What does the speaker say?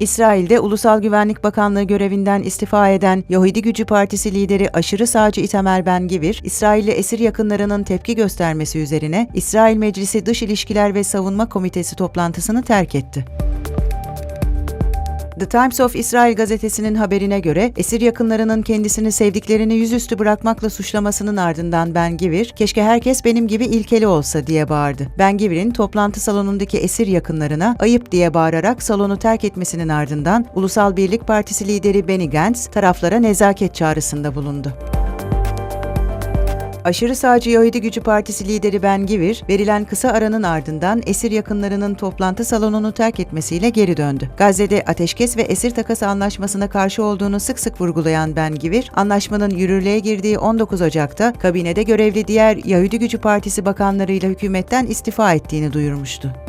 İsrail'de Ulusal Güvenlik Bakanlığı görevinden istifa eden Yahudi Gücü Partisi lideri aşırı sağcı Itamar Ben-Gvir, İsrailli esir yakınlarının tepki göstermesi üzerine İsrail Meclisi Dış İlişkiler ve Savunma Komitesi toplantısını terk etti. The Times of Israel gazetesinin haberine göre esir yakınlarının kendisini sevdiklerini yüzüstü bırakmakla suçlamasının ardından Ben Givir, keşke herkes benim gibi ilkeli olsa diye bağırdı. Ben Givir'in toplantı salonundaki esir yakınlarına ayıp diye bağırarak salonu terk etmesinin ardından Ulusal Birlik Partisi lideri Benny Gantz taraflara nezaket çağrısında bulundu. Aşırı sağcı Yahudi Gücü Partisi lideri Ben Givir, verilen kısa aranın ardından esir yakınlarının toplantı salonunu terk etmesiyle geri döndü. Gazze'de ateşkes ve esir takası anlaşmasına karşı olduğunu sık sık vurgulayan Ben Givir, anlaşmanın yürürlüğe girdiği 19 Ocak'ta kabinede görevli diğer Yahudi Gücü Partisi bakanlarıyla hükümetten istifa ettiğini duyurmuştu.